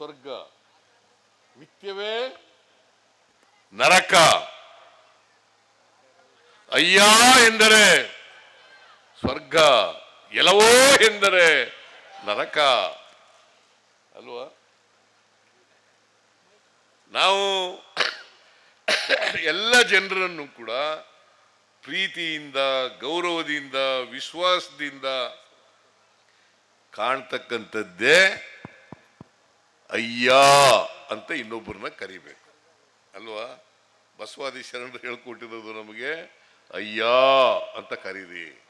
ಸ್ವರ್ಗ. ಮಿಥ್ಯವೇ ನರಕ. ಅಯ್ಯ ಎಂದರೆ ಸ್ವರ್ಗ. ಎಲವೋ ಎಂದರೆ ನರಕ. ಅಲ್ವಾ? ನಾವು ಎಲ್ಲ ಜನರನ್ನು ಕೂಡ ಪ್ರೀತಿಯಿಂದ, ಗೌರವದಿಂದ, ವಿಶ್ವಾಸದಿಂದ ಕಾಣ್ತಕ್ಕಂಥದ್ದೇ ಅಯ್ಯ ಅಂತ ಇನ್ನೊಬ್ಬರನ್ನ ಕರಿಬೇಕು. ಅಲ್ವಾ? ಬಸವಾದಿ ಶರಣರು ಹೇಳ್ಕೊಟ್ಟಿರೋದು ನಮಗೆ, ಅಯ್ಯ ಅಂತ ಕರೀರಿ.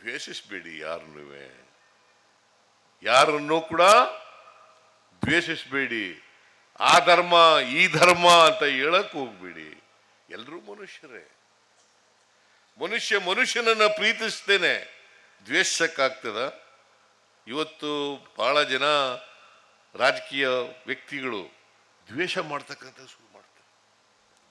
ದ್ವೇಷಿಸಬೇಡಿ ಯಾರನ್ನೂ ಯಾರನ್ನೂ ಕೂಡ ದ್ವೇಷಿಸಬೇಡಿ. ಆ ಧರ್ಮ, ಈ ಧರ್ಮ ಅಂತ ಹೇಳಕ್ ಹೋಗ್ಬೇಡಿ. ಎಲ್ಲರೂ ಮನುಷ್ಯರೇ. ಮನುಷ್ಯ ಮನುಷ್ಯನನ್ನ ಪ್ರೀತಿಸ್ತೇನೆ. ದ್ವೇಷಕ್ಕಾಗ್ತದ? ಇವತ್ತು ಬಹಳ ಜನ ರಾಜಕೀಯ ವ್ಯಕ್ತಿಗಳು ದ್ವೇಷ ಮಾಡ್ತಕ್ಕಂಥ ಶುರು ಮಾಡ್ತಾರೆ.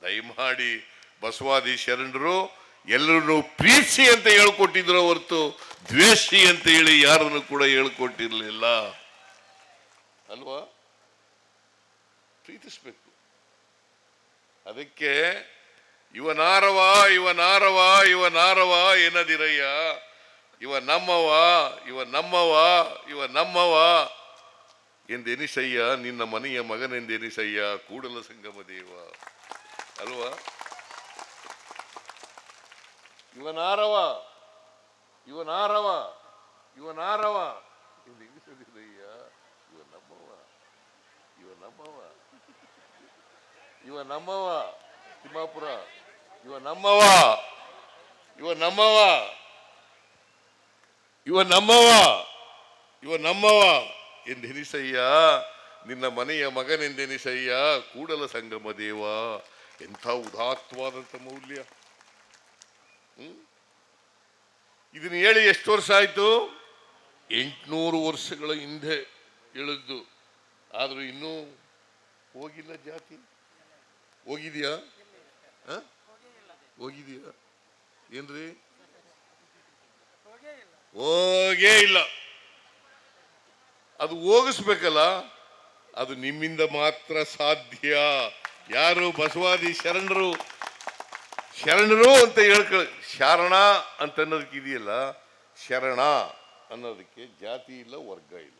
ದಯಮಾಡಿ ಬಸವಾದಿ ಶರಣರು, ಎಲ್ಲರನ್ನು ಪ್ರೀತಿ ಅಂತ ಹೇಳ್ಕೊಟ್ಟಿದ್ರು ಹೊರತು, ದ್ವೇಷಿ ಅಂತ ಹೇಳಿ ಯಾರನ್ನು ಕೂಡ ಹೇಳ್ಕೊಟ್ಟಿರಲಿಲ್ಲ. ಅಲ್ವಾ? ಪ್ರೀತಿಸ್ಬೇಕು. ಅದಕ್ಕೆ ಇವನಾರವ ಇವನಾರವ ಇವನಾರವ ಏನದಿರಯ್ಯ ಇವ ನಮ್ಮವ ಇವ ನಮ್ಮವ ಇವ ನಮ್ಮವ. ಎಂದೆನಿಸಯ್ಯ ನಿನ್ನ ಮನೆಯ ಮಗನೆಂದೆನಿಸಯ್ಯ ಕೂಡಲ ಸಂಗಮ ದೇವ ಅಲ್ವಾ ಇವನಾರವ ಇವನಾರವ ಇವನಾರವ ಎಂದೆನಿಸದಿರಯ್ಯ ಇವ ನಮ್ಮವ ಇವ ನಮ್ಮವ ಇವ ನಮ್ಮವ ತಿಮ್ಮಾಪುರ ಇವ ನಮ್ಮವ ಇವ ನಮ್ಮವ ಇವ ನಮ್ಮವ ಇವ ನಮ್ಮವ ಎಂದೆನಿಸಯ್ಯ ನಿನ್ನ ಮನೆಯ ಮಗನೆಂದೆನಿಸಯ್ಯ ಕೂಡಲ ಸಂಗಮ ದೇವ, ಎಂಥ ಉದಾತ್ತವಾದಂಥ ಮೌಲ್ಯ. ಇದನ್ನು ಹೇಳಿ ಎಷ್ಟು ವರ್ಷ ಆಯಿತು? ಎಂಟುನೂರು ವರ್ಷಗಳ ಹಿಂದೆ ಹೇಳಿದ್ದು ಆದರೂ ಇನ್ನೂ ಹೋಗಿಲ್ಲ ಜಾತಿ? ಹೋಗಿದೆಯಾ? ಹೋಗಿದ್ಯಾ? ಏನ್ರಿ? ಹೋಗೇ ಇಲ್ಲ. ಅದು ಹೋಗಿಸ್ಬೇಕಲ್ಲ, ಅದು ನಿಮ್ಮಿಂದ ಮಾತ್ರ ಸಾಧ್ಯ. ಯಾರು ಬಸವಾದಿ ಶರಣರು? ಶರಣರು ಅಂತ ಹೇಳ್ಕ, ಶರಣ ಅಂತ ಅನ್ನೋದಕ್ಕೆ ಇದೆಯಲ್ಲ, ಶರಣ ಅನ್ನೋದಕ್ಕೆ ಜಾತಿ ಇಲ್ಲ, ವರ್ಗ ಇಲ್ಲ.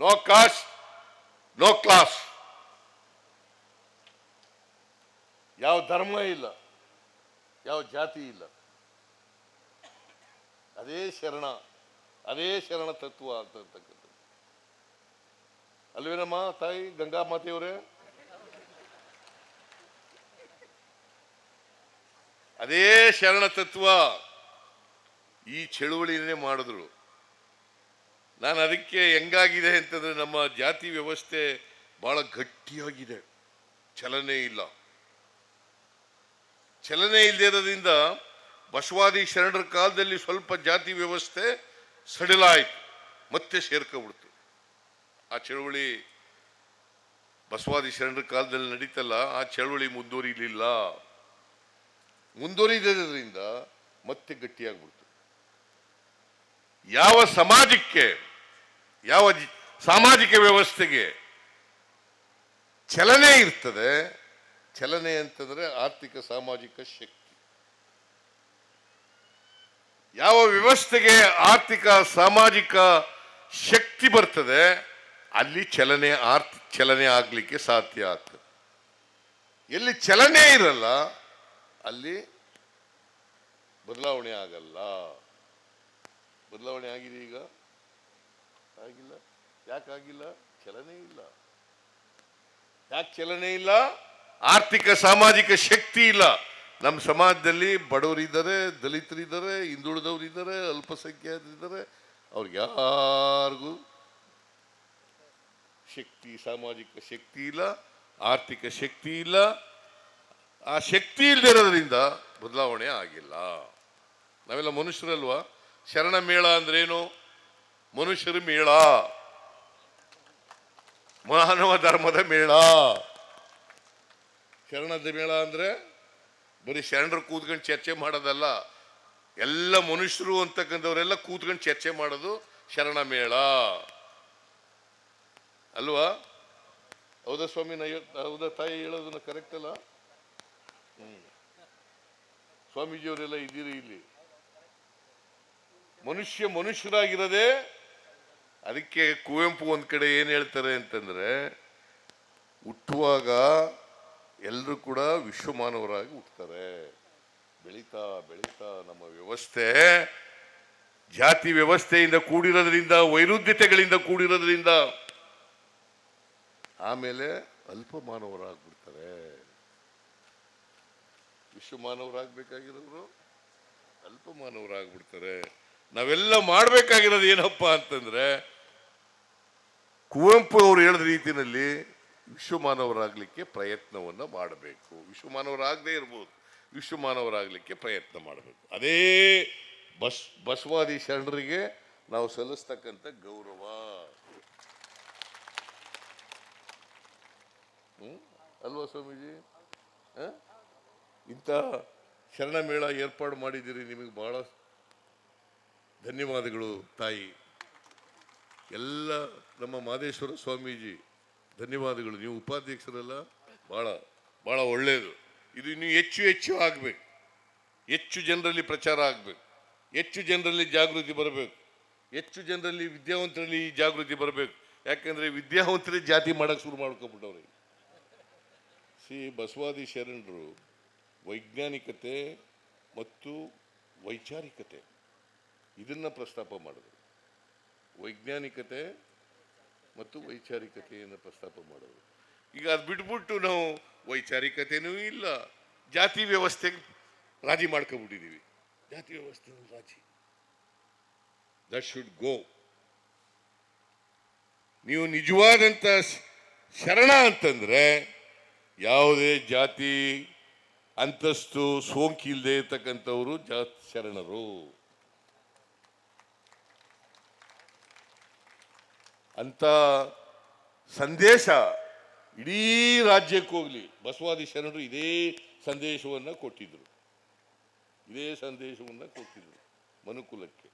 ನೋ ಕಾಸ್ಟ್ ನೋ ಕ್ಲಾಸ್ ಯಾವ ಧರ್ಮ ಇಲ್ಲ, ಯಾವ ಜಾತಿ ಇಲ್ಲ. ಅದೇ ಶರಣ. ಅದೇ ಶರಣ ತತ್ವ ಅಂತಕ್ಕಂಥದ್ದು ಅಲ್ವೇನಮ್ಮ ತಾಯಿ, ಗಂಗಾ ಮಾತೆಯವರೇ? ಅದೇ ಶರಣ ತತ್ವ. ಈ ಚಳುವಳಿನೇ ಮಾಡಿದ್ರು. ನಾನು ಅದಕ್ಕೆ ಹೆಂಗಾಗಿದೆ ಅಂತಂದ್ರೆ ನಮ್ಮ ಜಾತಿ ವ್ಯವಸ್ಥೆ ಬಹಳ ಗಟ್ಟಿಯಾಗಿದೆ. ಚಲನೆ ಇಲ್ಲ. ಚಲನೆ ಇಲ್ಲದೆ ಇರೋದ್ರಿಂದ ಬಸವಾದಿ ಶರಣರ ಕಾಲದಲ್ಲಿ ಸ್ವಲ್ಪ ಜಾತಿ ವ್ಯವಸ್ಥೆ ಸಡಿಲಾಯಿತು, ಮತ್ತೆ ಸೇರ್ಕೊಬಿಡ್ತು ಆ ಚಳುವಳಿ ಬಸವಾದಿ ಶರಣರ ಕಾಲದಲ್ಲಿ ನಡೀತಲ್ಲ, ಆ ಚಳುವಳಿ ಮುಂದುವರಿಲಿಲ್ಲ. ಮುಂದುವರಿದ್ರಿಂದ ಮತ್ತೆ ಗಟ್ಟಿಯಾಗ್ಬಿಡ್ತು. ಯಾವ ಸಮಾಜಕ್ಕೆ, ಯಾವ ಸಾಮಾಜಿಕ ವ್ಯವಸ್ಥೆಗೆ ಚಲನೆ ಇರ್ತದೆ? ಚಲನೆ ಅಂತಂದ್ರೆ ಆರ್ಥಿಕ, ಸಾಮಾಜಿಕ ಶಕ್ತಿ. ಯಾವ ವ್ಯವಸ್ಥೆಗೆ ಆರ್ಥಿಕ, ಸಾಮಾಜಿಕ ಶಕ್ತಿ ಬರ್ತದೆ, ಅಲ್ಲಿ ಚಲನೆ ಆರ್ಥ ಚಲನೆ ಆಗ್ಲಿಕ್ಕೆ ಸಾಧ್ಯ ಆಗ್ತದೆ ಎಲ್ಲಿ ಚಲನೆ ಇರಲ್ಲ, ಅಲ್ಲಿ ಬದಲಾವಣೆ ಆಗಲ್ಲ. ಬದಲಾವಣೆ ಆಗಿದೆ ಈಗ? ಆಗಿಲ್ಲ. ಯಾಕಾಗಿಲ್ಲ ಚಲನೆ ಇಲ್ಲ. ಯಾಕೆ ಚಲನೆ ಇಲ್ಲ? ಆರ್ಥಿಕ, ಸಾಮಾಜಿಕ ಶಕ್ತಿ ಇಲ್ಲ. ನಮ್ಮ ಸಮಾಜದಲ್ಲಿ ಬಡವರಿದ್ದಾರೆ, ದಲಿತರಿದ್ದಾರೆ, ಹಿಂದುಳಿದವರಿದ್ದಾರೆ, ಅಲ್ಪಸಂಖ್ಯಾತರಿದ್ದಾರೆ. ಅವ್ರಿಗೆ ಯಾರಿಗೂ ಶಕ್ತಿ, ಸಾಮಾಜಿಕ ಶಕ್ತಿ ಇಲ್ಲ, ಆರ್ಥಿಕ ಶಕ್ತಿ ಇಲ್ಲ. ಆ ಶಕ್ತಿ ಇಲ್ಲದಿರೋದ್ರಿಂದ ಬದಲಾವಣೆ ಆಗಿಲ್ಲ. ನಾವೆಲ್ಲ ಮನುಷ್ಯರಲ್ವಾ? ಶರಣ ಮೇಳ ಅಂದ್ರೇನು? ಮನುಷ್ಯರ ಮೇಳ. ಮಾನವ ಧರ್ಮದ ಮೇಳ. ಶರಣದ ಮೇಳ ಅಂದ್ರೆ ಬರೀ ಶರಣರು ಕೂತ್ಕೊಂಡು ಚರ್ಚೆ ಮಾಡೋದಲ್ಲ, ಎಲ್ಲ ಮನುಷ್ಯರು ಅಂತಕ್ಕಂಥವರೆಲ್ಲ ಕೂತ್ಕೊಂಡು ಚರ್ಚೆ ಮಾಡೋದು ಶರಣ ಮೇಳ ಅಲ್ವಾ? ಹೌದಾ ಸ್ವಾಮಿ? ನಾ ಹೌದಾ ತಾಯಿ ಹೇಳೋದನ್ನ ಕರೆಕ್ಟ್ ಅಲ್ಲ? ಹ್ಮ್. ಸ್ವಾಮೀಜಿಯವರೆಲ್ಲ ಇದ್ದೀರಿ ಇಲ್ಲಿ. ಮನುಷ್ಯ ಮನುಷ್ಯರಾಗಿರೋದೇ, ಅದಕ್ಕೆ ಕುವೆಂಪು ಒಂದು ಕಡೆ ಏನು ಹೇಳ್ತಾರೆ ಅಂತಂದ್ರೆ, ಹುಟ್ಟುವಾಗ ಎಲ್ಲರೂ ಕೂಡ ವಿಶ್ವಮಾನವರಾಗಿ ಹುಟ್ಟುತ್ತಾರೆ ಬೆಳೀತಾ ಬೆಳೀತಾ ನಮ್ಮ ವ್ಯವಸ್ಥೆ, ಜಾತಿ ವ್ಯವಸ್ಥೆಯಿಂದ ಕೂಡಿರೋದ್ರಿಂದ, ವೈರುಧ್ಯತೆಗಳಿಂದ ಕೂಡಿರೋದ್ರಿಂದ ಆಮೇಲೆ ಅಲ್ಪ ಮಾನವರಾಗ್ಬಿಡ್ತಾರೆ. ವಿಶ್ವ ಮಾನವರಾಗಬೇಕಾಗಿರೋರು ಅಲ್ಪ ಮಾನವರಾಗ್ಬಿಡ್ತಾರೆ. ನಾವೆಲ್ಲ ಮಾಡಬೇಕಾಗಿರೋದು ಏನಪ್ಪ ಅಂತಂದ್ರೆ, ಕುವೆಂಪು ಅವರು ಹೇಳಿದ ರೀತಿಯಲ್ಲಿ ವಿಶ್ವಮಾನವರಾಗಲಿಕ್ಕೆ ಪ್ರಯತ್ನವನ್ನು ಮಾಡಬೇಕು. ವಿಶ್ವಮಾನವರಾಗದೇ ಇರ್ಬೋದು. ವಿಶ್ವಮಾನವರಾಗಲಿಕ್ಕೆ ಪ್ರಯತ್ನ ಮಾಡಬೇಕು. ಅದೇ ಬಸ್ ಬಸವಾದಿ ಶರಣರಿಗೆ ನಾವು ಸಲ್ಲಿಸ್ತಕ್ಕಂಥ ಗೌರವ? ಅಲ್ವಾ ಸ್ವಾಮೀಜಿ? ಇಂಥ ಶರಣ ಮೇಳ ಏರ್ಪಾಡು ಮಾಡಿದ್ದೀರಿ ನಿಮಗೆ ಬಹಳ ಧನ್ಯವಾದಗಳು ತಾಯಿ. ಎಲ್ಲ ನಮ್ಮ ಮಾದೇಶ್ವರ ಸ್ವಾಮೀಜಿ ಧನ್ಯವಾದಗಳು. ನೀವು ಉಪಾಧ್ಯಕ್ಷರೆಲ್ಲ, ಭಾಳ ಭಾಳ ಒಳ್ಳೆಯದು ಇದು ಇನ್ನೂ ಹೆಚ್ಚು ಹೆಚ್ಚು ಆಗಬೇಕು. ಹೆಚ್ಚು ಜನರಲ್ಲಿ ಪ್ರಚಾರ ಆಗಬೇಕು. ಹೆಚ್ಚು ಜನರಲ್ಲಿ ಜಾಗೃತಿ ಬರಬೇಕು. ಹೆಚ್ಚು ಜನರಲ್ಲಿ ವಿದ್ಯಾವಂತರಲ್ಲಿ ಜಾಗೃತಿ ಬರಬೇಕು. ಯಾಕಂದ್ರೆ ವಿದ್ಯಾವಂತರೇ ಜಾತಿ ಮಾಡೋಕ್ಕೆ ಶುರು ಮಾಡ್ಕೊಬಿಟ್ಟವ್ರಿ ಸಿ ಬಸವಾದಿ ಶರಣರು ವೈಜ್ಞಾನಿಕತೆ ಮತ್ತು ವೈಚಾರಿಕತೆ. ಇದನ್ನು ಪ್ರಸ್ತಾಪ ಮಾಡಿದ್ರು. ವೈಜ್ಞಾನಿಕತೆ ಮತ್ತು ವೈಚಾರಿಕತೆಯನ್ನು ಪ್ರಸ್ತಾಪ ಮಾಡೋದು. ಈಗ ಅದು ಬಿಟ್ಬಿಟ್ಟು ನಾವು ವೈಚಾರಿಕತೆನೂ ಇಲ್ಲ, ಜಾತಿ ವ್ಯವಸ್ಥೆಗೆ ರಾಜಿ ಮಾಡ್ಕೊಬಿಟ್ಟಿದ್ದೀವಿ ಜಾತಿ ವ್ಯವಸ್ಥೆ ರಾಜಿ. ದಟ್ ಶುಡ್ ಗೋ ನೀವು ನಿಜವಾದಂಥ ಶರಣ ಅಂತಂದ್ರೆ ಯಾವುದೇ ಜಾತಿ ಅಂತಸ್ತು ಸೋಂಕಿಲ್ಲದೆ ಇರ್ತಕ್ಕಂಥವರು ಜಾತಿ ಶರಣರು. ಅಂತ ಸಂದೇಶ ಇಡೀ ರಾಜ್ಯಕ್ಕೆ ಹೋಗ್ಲಿ. ಬಸವಾದಿ ಶರಣರು ಇದೇ ಸಂದೇಶವನ್ನ ಕೊಟ್ಟಿದ್ರು. ಇದೇ ಸಂದೇಶವನ್ನ ಕೊಟ್ಟಿದ್ರು ಮನುಕುಲಕ್ಕೆ.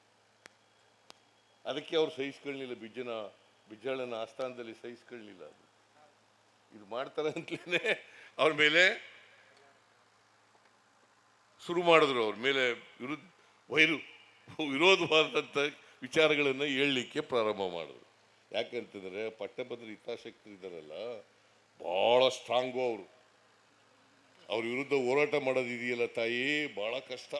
ಅದಕ್ಕೆ ಅವ್ರು ಸಹಿಸ್ಕೊಳ್ಳಲಿಲ್ಲ ಬಿಜ್ಜನ, ಬಿಜ್ಜಳನ ಆಸ್ಥಾನದಲ್ಲಿ ಸಹಿಸ್ಕೊಳ್ಳಲಿಲ್ಲ ಅದು. ಇದು ಮಾಡ್ತಾರೆ ಅಂತಲೇ ಅವ್ರ ಮೇಲೆ ಶುರು ಮಾಡಿದ್ರು ಅವ್ರ ಮೇಲೆ ವಿರುದ್ಧ ವೈರು ವಿರೋಧವಾದಂಥ ವಿಚಾರಗಳನ್ನು ಹೇಳಲಿಕ್ಕೆ ಪ್ರಾರಂಭ ಮಾಡಿದ್ರು. ಯಾಕಂತಂದ್ರೆ ಪಟ್ಟಭದ್ರ ಹಿತಾಸಕ್ತರು ಇದ್ದಾರಲ್ಲ ಬಹಳ ಸ್ಟ್ರಾಂಗು ಅವರು. ಅವ್ರ ವಿರುದ್ಧ ಹೋರಾಟ ಮಾಡೋದಿದೆಯಲ್ಲ ತಾಯಿ ಬಹಳ ಕಷ್ಟ.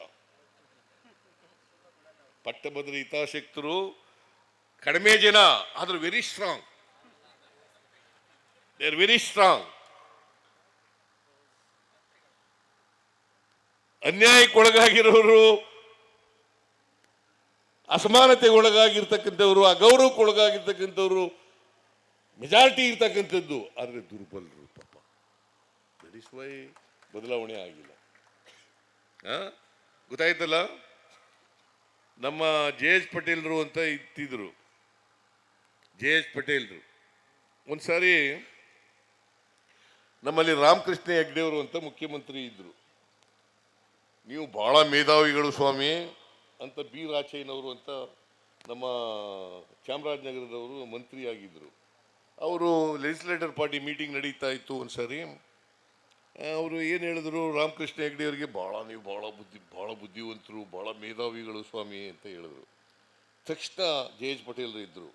ಪಟ್ಟಭದ್ರ ಹಿತಾಸಕ್ತರು ಕಡಿಮೆ ಜನ, ಆದ್ರೆ very strong they are very strong ಅನ್ಯಾಯಕ್ಕೆ ಒಳಗಾಗಿರೋರು ಅಸಮಾನತೆಗೆ ಒಳಗಾಗಿರ್ತಕ್ಕಂಥವ್ರು ಅಗೌರವಕ್ಕೆ ಒಳಗಾಗಿರ್ತಕ್ಕಂಥವ್ರು ಮೆಜಾರಿಟಿ ಇರ್ತಕ್ಕಂಥದ್ದು ಆದರೆ ದುರ್ಬಲರು ಪಾಪ ದಟ್ ಇಸ್ ವೈ ಬದಲಾವಣೆ ಆಗಿಲ್ಲ? ಗೊತ್ತಾಯ್ತಲ್ಲ? ನಮ್ಮ ಜೆ ಎಚ್ ಪಟೇಲ್ರು ಅಂತ ಇತ್ತಿದ್ರು. J H ಪಟೇಲ್ರು. ಒಂದ್ಸಾರಿ ನಮ್ಮಲ್ಲಿ ರಾಮಕೃಷ್ಣ ಹೆಗ್ಡೆಯವರು ಅಂತ ಮುಖ್ಯಮಂತ್ರಿ ಇದ್ರು. ನೀವು ಬಹಳ ಮೇಧಾವಿಗಳು ಸ್ವಾಮಿ. ಅಂತ ಬಿ ರಾಚಯ್ಯನವರು ಅಂತ ನಮ್ಮ ಚಾಮರಾಜನಗರದವರು ಮಂತ್ರಿ ಆಗಿದ್ರು ಅವರು ಲೆಜಿಸ್ಲೇಟರ್ ಪಾರ್ಟಿ ಮೀಟಿಂಗ್ ನಡೀತಾ ಇತ್ತು ಒಂದು ಸಾರಿ ಅವರು ಏನು ಹೇಳಿದ್ರು, ರಾಮಕೃಷ್ಣ ಹೆಗ್ಡೆ ಅವರಿಗೆ ಭಾಳ ನೀವು ಭಾಳ ಬುದ್ಧಿ, ಭಾಳ ಬುದ್ಧಿವಂತರು, ಭಾಳ ಮೇಧಾವಿಗಳು ಸ್ವಾಮಿ ಅಂತ ಹೇಳಿದ್ರು. ತಕ್ಷಣ ಜೆ ಎಚ್ ಪಟೇಲ್ರು ಇದ್ದರು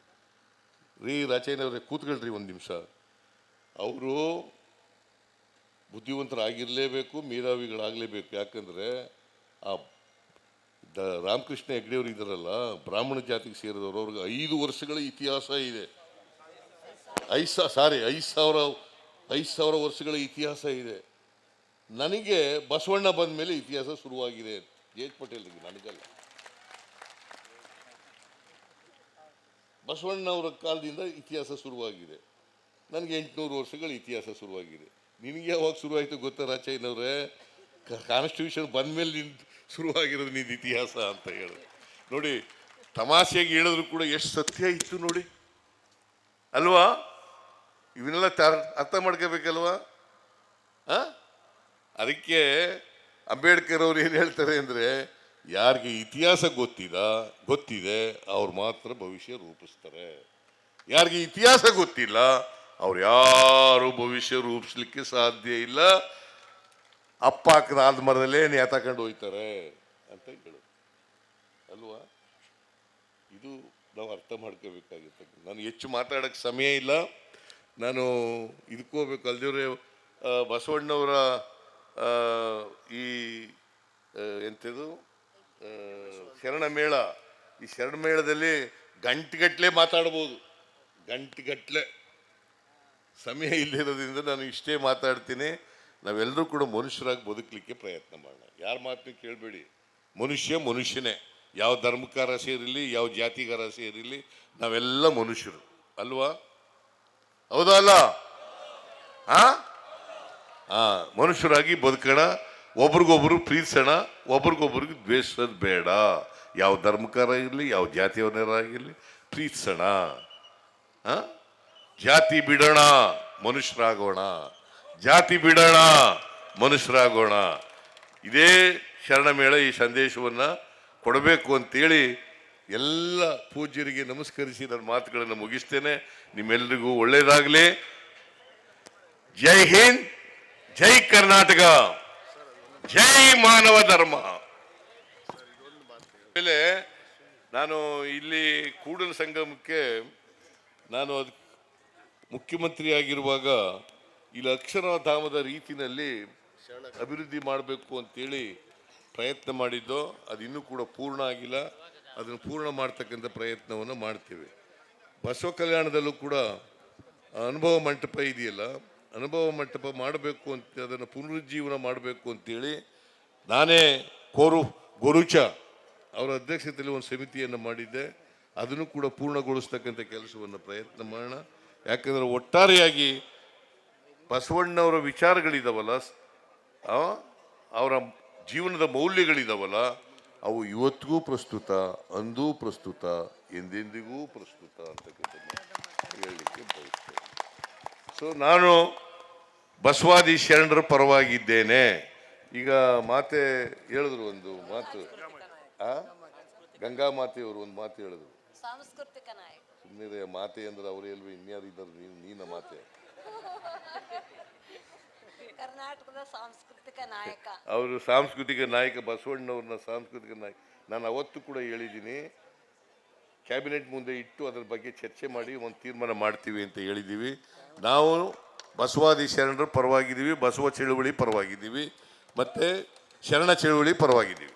ರೀ ರಾಚಯ್ಯನವ್ರೆ ಕೂತ್ಕೊಳ್ರಿ ಒಂದು ನಿಮಿಷ. ಅವರು ಬುದ್ಧಿವಂತರಾಗಿರಲೇಬೇಕು, ಮೇಧಾವಿಗಳಾಗಲೇಬೇಕು. ಯಾಕಂದರೆ ಆ ರಾಮಕೃಷ್ಣ ಹೆಗ್ಡೆಯವರು ಇದ್ದಾರಲ್ಲ ಬ್ರಾಹ್ಮಣ ಜಾತಿಗೆ ಸೇರಿದವರು, ಅವ್ರಿಗೆ ಐದು ವರ್ಷಗಳ ಇತಿಹಾಸ ಇದೆ. ಐದು ಸಾ, ಸಾರಿ, ಐದು ಸಾವಿರ ಐದು ಸಾವಿರ ವರ್ಷಗಳ ಇತಿಹಾಸ ಇದೆ. ನನಗೆ ಬಸವಣ್ಣ ಬಂದ ಮೇಲೆ ಇತಿಹಾಸ ಶುರುವಾಗಿದೆ ಜೇಜ್ ಪಟೇಲ್ ಪಟೇಲ್ರಿಗೆ ನನಗಲ್ಲ. ಬಸವಣ್ಣವರ ಕಾಲದಿಂದ ಇತಿಹಾಸ ಶುರುವಾಗಿದೆ. ನನಗೆ ಎಂಟುನೂರು ವರ್ಷಗಳ ಇತಿಹಾಸ ಶುರುವಾಗಿದೆ. ನಿನಗೆ ಯಾವಾಗ ಶುರುವಾಯಿತು ಗೊತ್ತಾ ರಾಚಯ್ಯನವ್ರೆ ಕಾನ್ಸ್ಟಿಟ್ಯೂಷನ್ ಬಂದ್ಮೇಲೆ ನಿನ್ ಶುರುವಾಗಿರೋದು ನಿನ್ನ ಇತಿಹಾಸ ಅಂತ ಹೇಳಿ. ನೋಡಿ ತಮಾಷೆಗೆ ಹೇಳಿದ್ರು ಕೂಡ ಎಷ್ಟು ಸತ್ಯ ಇತ್ತು ನೋಡಿ. ಅಲ್ವಾ? ಇವನ್ನೆಲ್ಲ ಅರ್ಥ ಮಾಡ್ಕೋಬೇಕಲ್ವಾ? ಅದಕ್ಕೆ ಅಂಬೇಡ್ಕರ್ ಅವ್ರು ಏನು ಹೇಳ್ತಾರೆ ಅಂದರೆ, ಯಾರಿಗೆ ಇತಿಹಾಸ ಗೊತ್ತಿದ ಗೊತ್ತಿದೆ, ಅವ್ರು ಮಾತ್ರ ಭವಿಷ್ಯ ರೂಪಿಸ್ತಾರೆ. ಯಾರಿಗೆ ಇತಿಹಾಸ ಗೊತ್ತಿಲ್ಲ, ಅವ್ರು ಯಾರು ಭವಿಷ್ಯ ರೂಪಿಸ್ಲಿಕ್ಕೆ ಸಾಧ್ಯ ಇಲ್ಲ ಅಪ್ಪ ಹಾಕಿದ ಆದ ಮರದಲ್ಲೇ ನೇತಾಕೊಂಡು ಹೋಯ್ತಾರೆ ಅಂತ ಹೇಳು. ಅಲ್ವಾ? ಇದು ನಾವು ಅರ್ಥ ಮಾಡ್ಕೋಬೇಕಾಗಿತ್ತು. ನಾನು ಹೆಚ್ಚು ಮಾತಾಡೋಕ್ಕೆ ಸಮಯ ಇಲ್ಲ. ನಾನು ಇದಕ್ಕೆ ಹೋಗ್ಬೇಕು. ಅಲ್ದಿವ್ರೆ ಬಸವಣ್ಣವರ ಈ ಎಂಥದ್ದು? ಶರಣಮೇಳ. ಶರಣ ಮೇಳ ಈ ಶರಣಮೇಳದಲ್ಲಿ ಗಂಟೆಗಟ್ಟಲೆ ಮಾತಾಡ್ಬೋದು. ಗಂಟೆಗಟ್ಟಲೆ ಸಮಯ ಇಲ್ಲಿರೋದ್ರಿಂದ ನಾನು ಇಷ್ಟೇ ಮಾತಾಡ್ತೀನಿ. ನಾವೆಲ್ಲರೂ ಕೂಡ ಮನುಷ್ಯರಾಗಿ ಬದುಕಲಿಕ್ಕೆ ಪ್ರಯತ್ನ ಮಾಡೋಣ. ಯಾರ ಮಾತನ್ನು ಕೇಳಬೇಡಿ. ಮನುಷ್ಯ ಮನುಷ್ಯನೇ. ಯಾವ ಧರ್ಮಕಾರ ಸೇರಿರಲಿ, ಯಾವ ಜಾತಿಗಾರ ಸೇರಿರಲಿ, ನಾವೆಲ್ಲ ಮನುಷ್ಯರು. ಅಲ್ವಾ? ಹೌದಾ ಅಲ್ಲ? ಆ? ಮನುಷ್ಯರಾಗಿ ಬದುಕೋಣ. ಒಬ್ರಿಗೊಬ್ರು ಪ್ರೀತಿಸೋಣ. ಒಬ್ರಿಗೊಬ್ರಿಗೆ ದ್ವೇಷದ ಬೇಡ. ಯಾವ ಧರ್ಮಕಾರ ಇರಲಿ, ಯಾವ ಜಾತಿಯವರಾಗಿರಲಿ ಪ್ರೀತಿಸೋಣ. ಹಾಂ ಜಾತಿ ಬಿಡೋಣ. ಮನುಷ್ಯರಾಗೋಣ. ಜಾತಿ ಬಿಡೋಣ, ಮನುಷ್ಯರಾಗೋಣ. ಇದೇ ಶರಣಮೇಳ ಈ ಸಂದೇಶವನ್ನು ಕೊಡಬೇಕು ಅಂತೇಳಿ ಎಲ್ಲ ಪೂಜ್ಯರಿಗೆ ನಮಸ್ಕರಿಸಿ ನನ್ನ ಮಾತುಗಳನ್ನು ಮುಗಿಸ್ತೇನೆ. ನಿಮ್ಮೆಲ್ಲರಿಗೂ ಒಳ್ಳೆಯದಾಗಲಿ ಜೈ ಹಿಂದ್, ಜೈ ಕರ್ನಾಟಕ. ಜೈ ಮಾನವ ಧರ್ಮ. ಆಮೇಲೆ ನಾನು ಇಲ್ಲಿ ಕೂಡಲ ಸಂಗಮಕ್ಕೆ ನಾನು ಅದು ಮುಖ್ಯಮಂತ್ರಿ ಆಗಿರುವಾಗ ಇಲ್ಲಿ ಅಕ್ಷರಧಾಮದ ರೀತಿನಲ್ಲಿ ಅಭಿವೃದ್ಧಿ ಮಾಡಬೇಕು ಅಂತೇಳಿ ಪ್ರಯತ್ನ ಮಾಡಿದ್ದೋ, ಅದು ಇನ್ನೂ ಕೂಡ ಪೂರ್ಣ ಆಗಿಲ್ಲ. ಅದನ್ನು ಪೂರ್ಣ ಮಾಡ್ತಕ್ಕಂಥ ಪ್ರಯತ್ನವನ್ನು ಮಾಡ್ತೇವೆ. ಬಸವ ಕಲ್ಯಾಣದಲ್ಲೂ ಕೂಡ ಅನುಭವ ಮಂಟಪ ಇದೆಯಲ್ಲ, ಅನುಭವ ಮಂಟಪ ಮಾಡಬೇಕು ಅಂತ, ಅದನ್ನು ಪುನರುಜ್ಜೀವನ ಮಾಡಬೇಕು ಅಂತೇಳಿ ನಾನೇ ಕೋರು ಗೊರುಚ ಅವರ ಅಧ್ಯಕ್ಷತೆಯಲ್ಲಿ ಒಂದು ಸಮಿತಿಯನ್ನು ಮಾಡಿದ್ದೆ. ಅದನ್ನು ಕೂಡ ಪೂರ್ಣಗೊಳಿಸ್ತಕ್ಕಂಥ ಕೆಲಸವನ್ನು ಪ್ರಯತ್ನ ಮಾಡೋಣ. ಯಾಕಂದರೆ ಒಟ್ಟಾರೆಯಾಗಿ ಬಸವಣ್ಣವರ ವಿಚಾರಗಳಿದಾವಲ್ಲ ಅವರ ಜೀವನದ ಮೌಲ್ಯಗಳಿದಾವಲ್ಲ ಅವು ಇವತ್ತಿಗೂ ಪ್ರಸ್ತುತ ಅಂದೂ ಪ್ರಸ್ತುತ ಎಂದೆಂದಿಗೂ ಪ್ರಸ್ತುತ ಅಂತಕ್ಕಂಥದ್ದು ಹೇಳಲಿಕ್ಕೆ ಬಯಸ್ತೇನೆ. ಸೊ ನಾನು ಬಸವಾದಿ ಶರಣರ ಪರವಾಗಿದ್ದೇನೆ. ಈಗ ಮಾತೆ ಹೇಳಿದ್ರು ಒಂದು ಮಾತು. ಆ? ಗಂಗಾ ಮಾತೆಯವರು ಒಂದು ಮಾತು ಹೇಳಿದ್ರು. ಸಾಂಸ್ಕೃತಿಕ ನಾಯಕ. ಸುಮ್ಮನೆ ಮಾತೆ ಅಂದ್ರೆ ಅವ್ರು ಎಲ್ವಿ ಇನ್ಯಾರು ಇದ್ದಾರೆ ನೀನು ನೀನ ಮಾತೆ. ಸಾಂಸ್ಕೃತಿಕ ನಾಯಕ. ಅವರು ಸಾಂಸ್ಕೃತಿಕ ನಾಯಕ, ಬಸವಣ್ಣವ್ರನ್ನ ಸಾಂಸ್ಕೃತಿಕ ನಾಯಕ. ನಾನು ಅವತ್ತು ಕೂಡ ಹೇಳಿದ್ದೀನಿ, ಕ್ಯಾಬಿನೆಟ್ ಮುಂದೆ ಇಟ್ಟು ಅದರ ಬಗ್ಗೆ ಚರ್ಚೆ ಮಾಡಿ ಒಂದು ತೀರ್ಮಾನ ಮಾಡ್ತೀವಿ ಅಂತ ಹೇಳಿದ್ದೀವಿ. ನಾವು ಬಸವಾದಿ ಶರಣರ ಪರವಾಗಿದ್ದೀವಿ, ಬಸವ ಚಳುವಳಿ ಪರವಾಗಿದ್ದೀವಿ, ಮತ್ತು ಶರಣ ಚಳುವಳಿ ಪರವಾಗಿದ್ದೀವಿ.